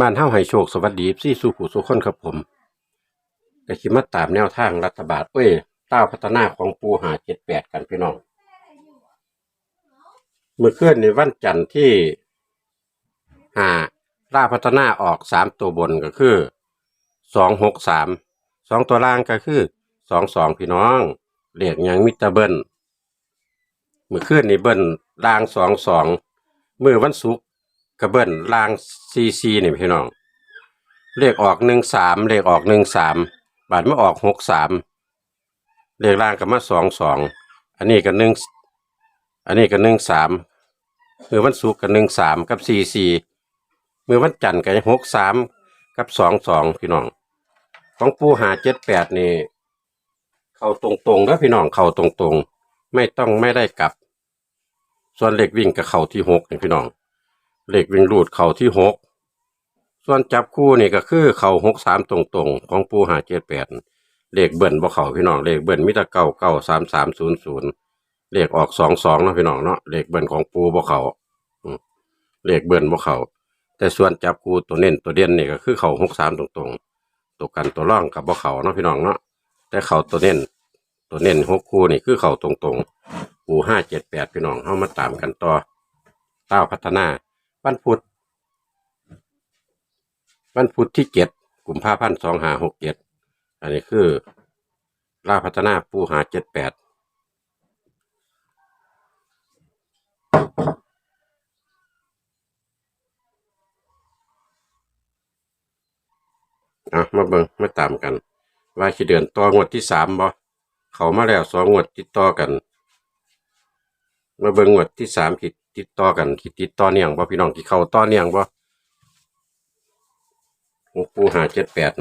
บ้านเฮาให้โชคสวัสดีซี่สู่ผู้สู่คนครับผมก็สิมาตามแนวทางรัฐบาลเอ้ยต้าพัฒนาของปูหาเจ็ดแปดกันพี่น้องเมื่อคืนในวันจันทร์ที่หาล่าพัฒนาออกสามตัวบนก็คือสองหกสามสองตัวล่างก็คือสองสองพี่น้องเรียกยังมิตรเบิ้ลเมื่อคืนนี่เบิ้ลล่างสองสองมือวันศุกร์ ก็เบิ้ลล่างซีซีนี่พี่น้อง เลขออกหนึ่งสามเลขออกหนึ่งสามบาทไม่ออกหกสามเลขล่างก็มาสองสองอันนี้ก็หนึ่งอันนี้ก็หนึ่งสามมือวันศุกร์ก็หนึ่งสามกับสี่สี่มือวันจันทร์ก็หกสามกับสองสองพี่น้อง ของปูหาเจ็ดแปดนี่ เข้าตรงๆแล้วพี่น้องเข้าตรงๆไม่ต้องไม่ได้กลับ ส่วนเหล็กวิ่งกับเข่าที่หกนี่พี่น้อง เหล็กวิ่งรูดเข่าที่หกส่วนจับคู่นี่ก็คือเข่าหกสามตรงๆ ของปูหาเจ็ดแปดเลขเบิ่นบ่เข่าพี่น้องเลขเบิ่นมิตรเก้าเก้าสามสามศูนย์ศูนย์เลขออกสองสองเนาะพี่น้องเนาะเลขเบิ่นของปูบ่เข่าอืมเลขเบิ่นบ่เข่าแต่ส่วนจับกูตัวเน้นตัวเด่นนี่ก็คือเข่าหกสามตรงๆตัวกันตัวร่องกับบ่เขาเนาะพี่น้องเนาะแต่เข่าตัวเน้นตัวเน้นหกคู่นี่คือเข่าตรงๆปูห้าเจ็ดแปดพี่น้องเข้ามาตามกันต่อเต้าพัฒนา วันพุธวันพุธที่เจ็ดกุมภาพันธ์สองหาหกเจ็ดอันนี้คือล่าพัฒนาปูหาเจ็ดแปดอะมาเบิ่งมาตามกัน ว่าสิเดือนต่องวดที่สามบ่เขามาแล้วสองงวดติดต่อกัน มาเบิ่งงวดที่สามคิด ติดต่อกันคิดติดต่อเนื่องบ่พี่น้องที่เข้าต่อเนื่องบ่หลวงปู่หาเจ็ดแปด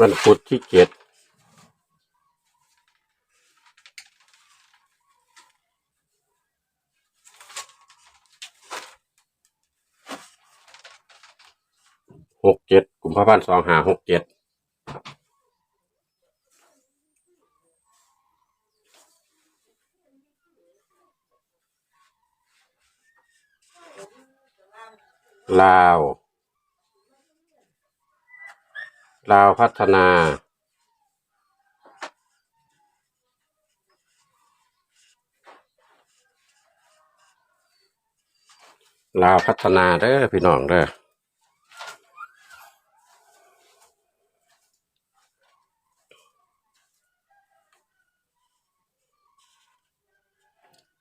วันพุธที่เจ็ดหกเจ็ดกุม ภาพันธ์สองห้าหกเจ็ดลาว ลาวพัฒนา ลาวพัฒนาเด้อพี่น้องเด้อ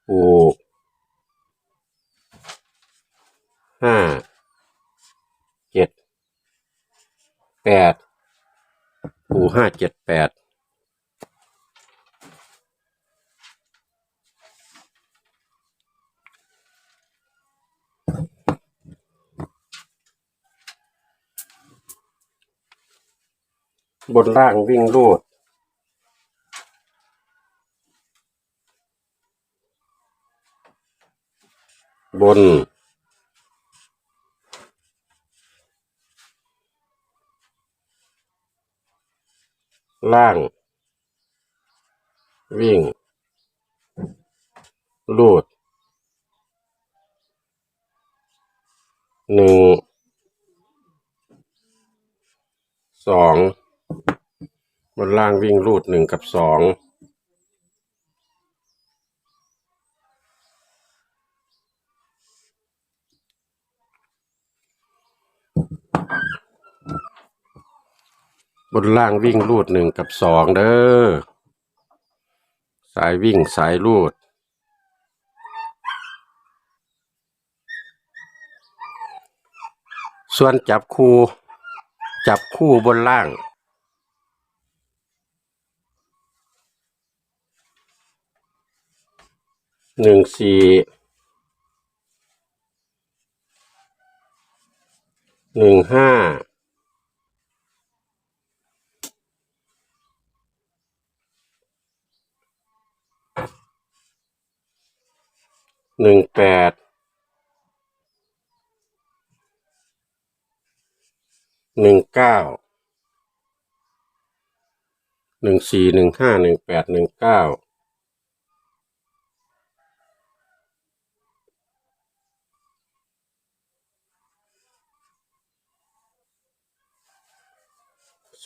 ปูห้าเจ็ดแปดปูห้าเจ็ดแปดบนล่างวิ่งรูด บน ล่าง วิ่งรูด หนึ่ง สอง บนล่างวิ่งรูดหนึ่งกับสอง บนล่างวิ่งรูดหนึ่งกับสองเด้อ สายวิ่งสายรูด ส่วนจับคู่ จับคู่บนล่าง หนึ่งสี่หนึ่งห้า หนึ่งแปดหนึ่งเก้าหนึ่งสี่หนึ่งห้าหนึ่งแปดหนึ่งเก้า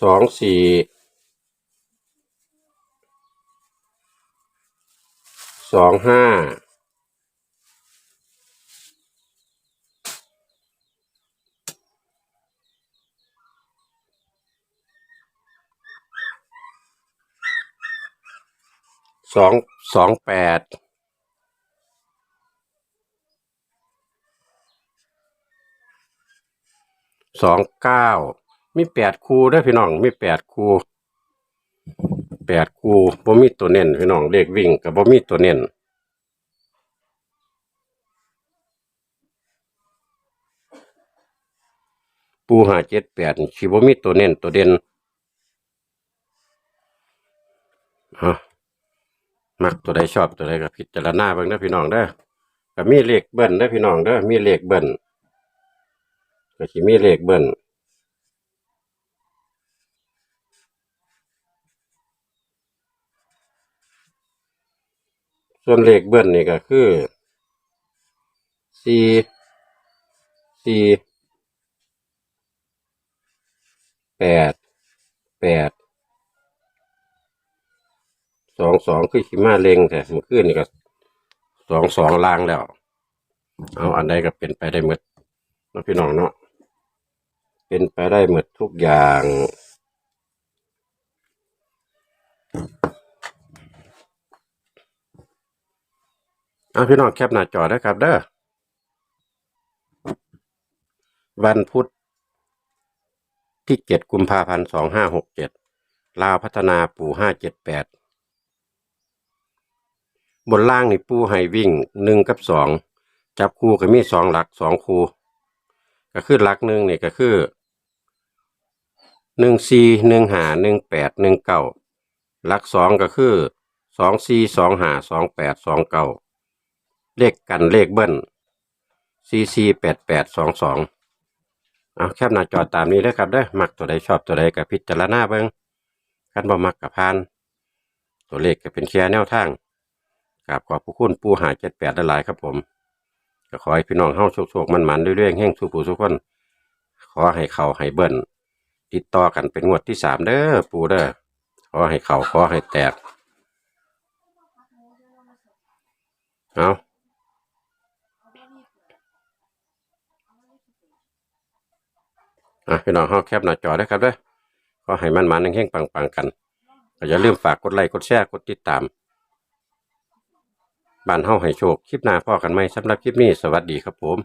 สองสี่สองห้า สองสองแปดสองเก้ามีแปดคูด้วยพี่น้องมีแปดคูแปดคูบ่มีตัวเน้นพี่น้องเลขวิ่งกับบ่มีตัวเน้นปูหาเจ็ดแปดชีบ่มีตัวเน้นตัวเด่นฮะ มักตัวใดชอบตัวใดก็พิจารณาเบิ่งเด้พี่น้องเด้อก็มีเลขเบิ้ลเด้พี่น้องเด้อมีเลขเบิ้ลก็สิมีเลขเบิ้ลส่วนเลขเบิ้ลนี่ก็คือสี่สี่แปดแปด สองสองคือขีมาเล็งแต่มื่อคืนนี่ก็สองสองล่างแล้ว เอาอันใดก็เป็นไปได้หมดนะพี่น้องเนาะเป็นไปได้หมดทุกอย่างเอาพี่น้องแคปหน้าจอได้ครับ เด้อวันพุธที่เจ็ดกุมภาพันธ์สองห้าหกเจ็ดลาวพัฒนาปู่ห้าเจ็ดแปด บนล่างนี่ปูให้วิ่งหนึ่งกับสองจับคู่ก็มีสองหลักสองคู่ ก็คือหลักหนึ่งนี่ก็คือหนึ่งสี่หนึ่งหาหนึ่งแปดหนึ่งเก้าหลักสองก็คือสองสี่สองหาสองแปดสองเก้าเลขกันเลขเบิ้ลสี่สี่แปดแปดสองสองเอาแคบหน้าจอตามนี้เด้อครับเด้อมักตัวใดชอบตัวใดกับพิจารณาเบิ่งคันบ่มักกับพาน ตัวเลขก็เป็นแค่แนวทาง กราบขอบพระคุณปูหาเจ็ดแปดหลายครับผมก็ขอให้พี่น้องเฮาโชคๆมันๆเรื่อยๆแห่งสู่ผู้ทุกคน ขอให้เขาให้เบิ่นติดต่อกันเป็นงวดที่สามเด้อปูเด้อขอให้เขาขอให้แตกเอาอะพี่น้องเฮาแคปหน้าจอได้ครับเด้อขอให้มันมันๆแห่งๆปังๆกันอย่าลืมฝากกดไลค์กดแชร์กดติดตาม บ้านเฮาให้โชค คลิปหน้าพ่อกันไหมสำหรับคลิปนี้สวัสดีครับผม